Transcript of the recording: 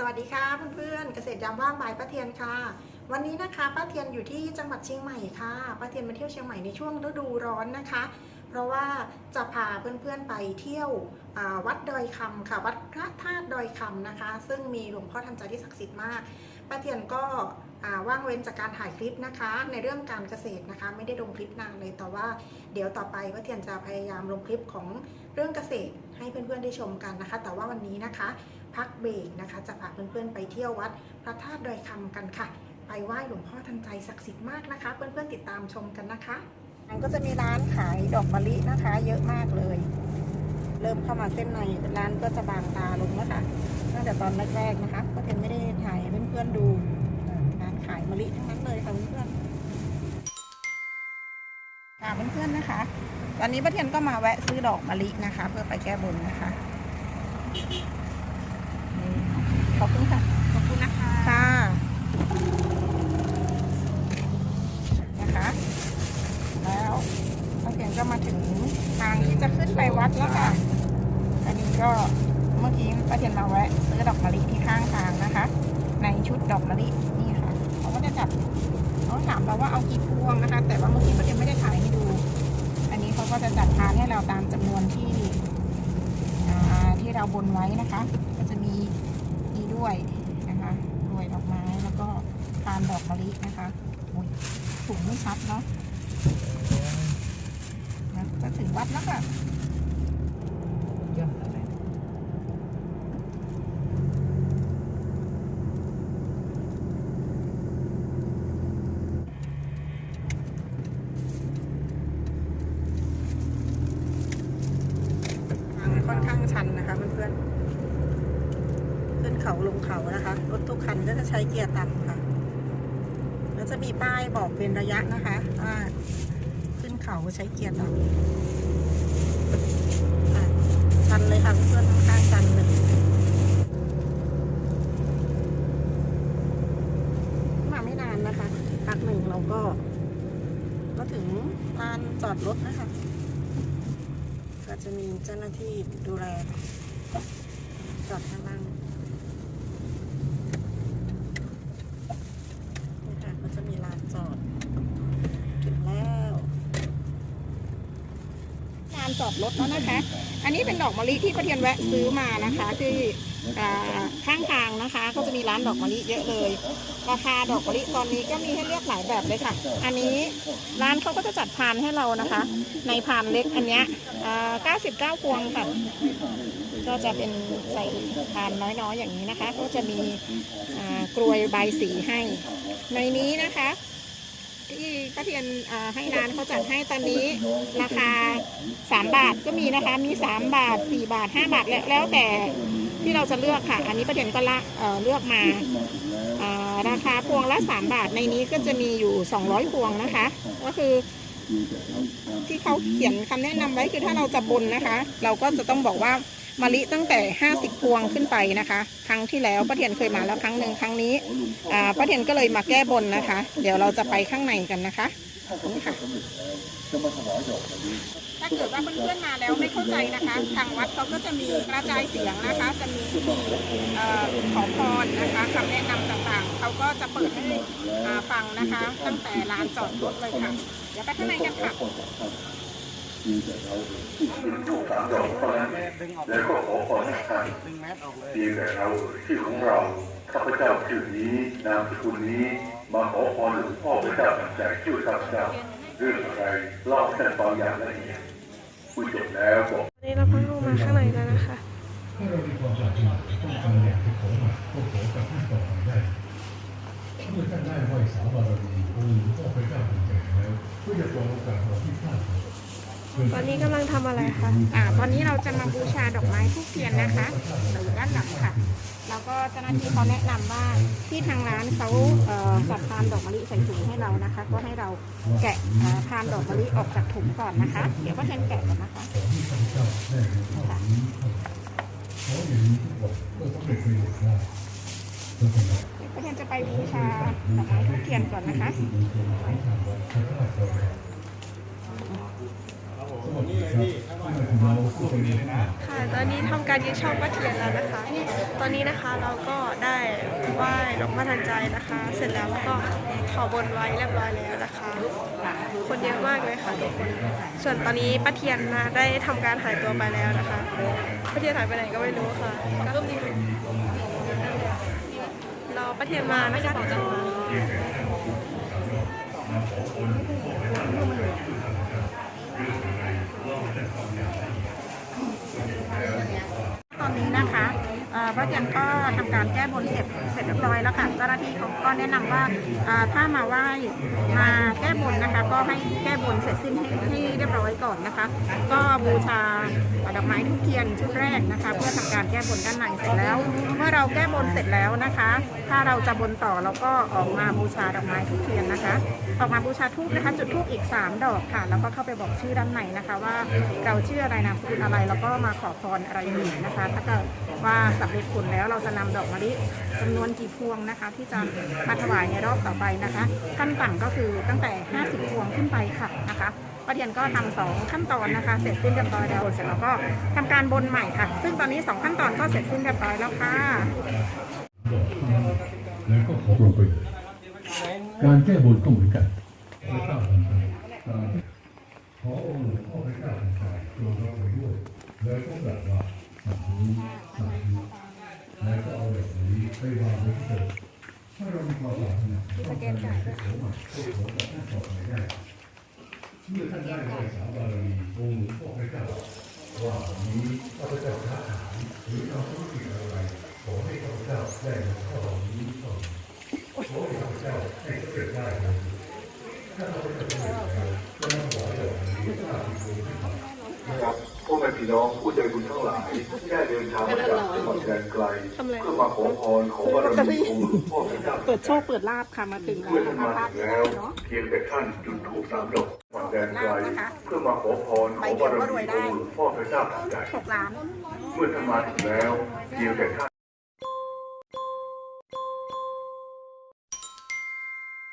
สวัสดีค่ะเพื่อนๆเกษตรยามว่างบายป้าเทียนค่ะ วันนี้นะคะป้าเทียนอยู่ที่จังหวัดเชียงใหม่ค่ะป้าเทียนมาเที่ยวเชียงใหม่ในช่วงฤดูร้อนนะคะ เพราะว่าจะพาเพื่อนๆไปเที่ยววัดดอยคำค่ะ วัดพระธาตุดอยคำนะคะ ซึ่งมีหลวงพ่อทันใจที่ศักดิ์สิทธิ์มากป้าเทียนก็ว่างเว้นจากการถ่ายคลิปนะคะ ในเรื่องการเกษตรนะคะ ไม่ได้ลงคลิปนานเลยแต่ว่าเดี๋ยวต่อไปป้าเทียนจะพยายามลงคลิปของเรื่องเกษตร ให้เพื่อนๆได้ชมกันนะคะ แต่ว่าวันนี้นะคะ พักเบรกนะคะ จะพาเพื่อนๆไปเที่ยววัด พระธาตุดอยคำกันค่ะ ไปไหว้หลวงพ่อทันใจศักดิ์สิทธิ์มากนะคะ เพื่อนๆติดตามชมกันนะคะมันก็จะมีร้านขายดอกมะลินะคะ เยอะมากเลย เริ่มเข้ามาเส้นในร้านก็จะบางตาลงแล้วค่ะตั้งแต่ตอนแรกๆนะคะ ก็เทนไม่ได้ถ่ายเพื่อนๆดูร้านขายมะลิทั้งนั้นเลยค่ะเพื่อนๆ พื่อนๆนะคะ ตอนนี้ป้าเทียนก็มาแวะซื้อดอกมะลินะคะ เพื่อไปแก้บนนะคะขอบคุณค่ะ ขอบคุณนะคะ ค่ะ นะคะ แล้วป้าเพียงก็มาถึงทางที่จะขึ้นไปวัดแล้วค่ะอันนี้ก็เมื่อกี้ป้าเทียนมาแวะซื้อดอกมะลิที่ข้างทางนะคะ ในชุดดอกมะลินี่ค่ะเขาก็จะจัดเขาถามเราว่าเอากี่พวงนะคะ แต่ว่า จะจัดทานให้เราตามจำนวนที่ที่เราบนไว้นะคะ ก็จะมีนี่ด้วยนะคะรวยดอกไม้แล้วก็ทานดอกมะลินะคะอุ้ยถุงไม่ชัดเนาะนะจะถึงวัดแล้วค่ะ ทางค่อนข้างชันนะคะเพื่อนๆ ขึ้นเขาลงเขานะคะ รถทุกคันก็จะใช้เกียร์ต่ำค่ะ แล้วจะมีป้ายบอกเป็นระยะนะคะว่าขึ้นเขาใช้เกียร์ต่ำชันเลยค่ะเพื่อนๆค่อนข้างชันเลยมาไม่นานนะคะพักหนึ่งเราก็ก็ถึงลานจอดรถนะคะ ก็จะมีเจ้าหน้าที่ดูแลจอดข้างล่างนี่ค่ะก็จะมีลานจอด ถึงแล้วลานจอดรถแล้วนะคะ อันนี้เป็นดอกมะลิที่ป้าเทียนแวะซื้อมานะคะที่อ่าข้างทางนะคะ ก็จะมีร้านดอกมะลิเยอะเลย ราคาดอกมะลิตอนนี้ก็มีให้เลือกหลายแบบเลยค่ะ อันนี้ร้านเขาก็จะจัดพานให้เรานะคะ ในพานเล็กอันเนี้ยอ่า99พวงค่ะ ก็จะเป็นใส่พานน้อยๆอย่างนี้นะคะ ก็จะมีกรวยใบสีให้ ในนี้นะคะ ที่ป้าเทียนให้ร้านเขาจัดให้ตอนนี้ราคา 3 บาทก็มีนะคะ มี 3 บาท 4 บาท 5 บาทแล้วแล้วแต่ที่เราจะเลือกค่ะ อันนี้ป้าเทียนก็ละเเลือกมาราคาพวงละ 3 บาทในนี้ก็จะมีอยู่ 200 พวงนะคะ ก็คือที่เขาเขียนคำแนะนำไว้คือถ้าเราจะบนนะคะ เราก็จะต้องบอกว่า มะลิตั้งแต่ 50 พวงขึ้นไปนะคะ ครั้งที่แล้วป้าเทียนเคยมาแล้วครั้งหนึ่งครั้งนี้อ่าป้าเทียนก็เลยมาแก้บนนะคะ เดี๋ยวเราจะไปข้างในกันนะคะนี่ค่ะถ้าเกิดว่าเพื่อนๆมาแล้วไม่เข้าใจนะคะ ทางวัดเขาก็จะมีกระจายเสียงนะคะ จะมีพิธีเอ่อขอพรนะคะคำแนะนำต่างๆ เขาก็จะเปิดให้ฟังนะคะ ตั้งแต่ลานจอดรถเลยค่ะ เดี๋ยวไปข้างในกันค่ะ แล้วก็ขอพรให้ท่านดึงแมสออกเลยดีแต่เราชื่อของเราข้าพเจ้าชื่อนี้นามสกุลนี้มาขอพรหลวงพ่อพระเจ้าแต่ชื่อข้าพเจ้าเรื่องอะไรเล่าขั้นตอนอย่างละเอียดผู้จบแล้วบอกนนี้เราเพิ่งลงมาข้างในแล้วนะคะถ้าเรามีความปรารถนาต้องการอยากจะขอมาก็ขอกับท่านต่อไปได้เมื่อท่านได้ไหวสาวบารมีองค์หลวงพ่อพระเจ้าเป็นแก่แล้วก็จะปล่อยโอกาสเราที่พลาด ตอนนี้กำลังทำอะไรคะ อ่า ตอนนี้เราจะมาบูชาดอกไม้ทุกเทียนนะคะอยู่ด้านหลังค่ะ แล้วก็เจ้าหน้าที่เขาแนะนำว่าที่ทางร้านเขาเอ่อจัดพานดอกมะลิใส่ถุงให้เรานะคะ ก็ให้เราแกะเอ่อพานดอกมะลิออกจากถุงก่อนนะคะ เดี๋ยวก็เทนแกะก่อนนะคะขอที่ข้าพเจ้าได้ในข้อนี้ขออย่างนี้ทุกคนก็ต้องเป็นประโยชน์ได้แล้วก็เดี๋ยวก็เทนจะไปบูชาดอกไม้ทุกเทียนก่อนนะคะเราผู้เป็นนะ ค่ะ ตอนนี้ทำการยึดช่องป้าเทียนแล้วนะคะ ตอนนี้นะคะเราก็ได้ไหว้หลวงพ่อทันใจนะคะ เสร็จแล้วก็ขอบนไว้เรียบร้อยแล้วนะคะ คนเยอะมากเลยค่ะทุกคน ส่วนตอนนี้ป้าเทียนนะได้ทำการหายตัวไปแล้วนะคะป้าเทียนหายไปไหนก็ไม่รู้ค่ะ ก็มีรอป้าเทียนมานะคะทุกคน ตอนนี้นะคะ พระเทียนก็ทำการแก้บนเสร็จเสร็จเรียบร้อยแล้วค่ะเจ้าหน้าที่เขาก็แนะนำว่าถ้ามาไหว้มาแก้บนนะคะ ก็ให้แก้บนเสร็จสิ้นให้ให้เรียบร้อยก่อนนะคะ ก็บูชาดอกไม้ทุกเทียนชุดแรกนะคะ เพื่อทำการแก้บนด้านในเสร็จแล้ว เมื่อเราแก้บนเสร็จแล้วนะคะ ถ้าเราจะบนต่อเราก็ออกมาบูชาดอกไม้ทุกเทียนนะคะ ออกมาบูชาทูบนะคะจุดทูบอีก 3 ดอกค่ะ แล้วก็เข้าไปบอกชื่อด้านในนะคะ ว่าเราชื่ออะไรนามสกุลอะไรแล้วก็มาขอพรอะไรอย่งนี้นะคะ ถ้าเกิดว่าสำเร็จผลแล้วเราจะนำดอกมะลิจำนวนกี่พวงนะคะ ที่จะมาถวายในรอบต่อไปนะคะ ขั้นต่ำก็คือตั้งแต่ 50 พวงขึ้นไปค่ะนะคะป้าเทียนก็ทำสองขั้นตอนนะคะ เสร็จสิ้นเรียบร้อยแล้วเสร็จแล้วก็ทำการบนใหม่ค่ะ ซึ่งตอนนี้สองขั้นตอนก็เสร็จสิ้นเรียบร้อยแล้วค่ะแล้วก็ขอลงไปเลยการแก้บนก็เหมือนกันพระเจ้าทันใจขอองค์หลวงพ่อพระเจ้าทันใจลงเราไปด้วยแล้วก็แบบว่า ไปวางไว้ที่เดิมถ้าเรามีความปรารถนาต้องการอยากจะขอมาก็ขอจากท่านต่อไปได้เมื่อท่านได้ไหว้สาบารมีองค์หลวงพ่อพระเจ้าว่านี้ข้าพเจ้าค้าขายหรือทำธุรกิจอะไรขอให้ข้าพเจ้าได้ข้าเหล่านี้ก่อนขอให้ข้าพเจ้าให้สำเร็จได้เลยถ้าข้าพเจ้าสำเร็จแล้วเหล่านี้ข้าพเจ้าขึ้นมา นะครับพ่อแม่พี่ น้องผู้ใจบุญทั้งหลายได้เดินทางมาจากจังหวัดแดนไกลเพื่อมาขอพรขอบารมีองค์พ่อพระเจ้าเปิดโชคเปิดลาบค่ะมาถึงแล้วเมื่อท่านมาถึงแล้ว เพียงแต่ท่านจุดธูปสามดอกวัดแดนไกลเพื่อมาขอพรขอบารมีองค์พ่อพระเจ้าทันใจหกล้านเมื่อท่านมาถึงแล้วเพียงแต่ท่าน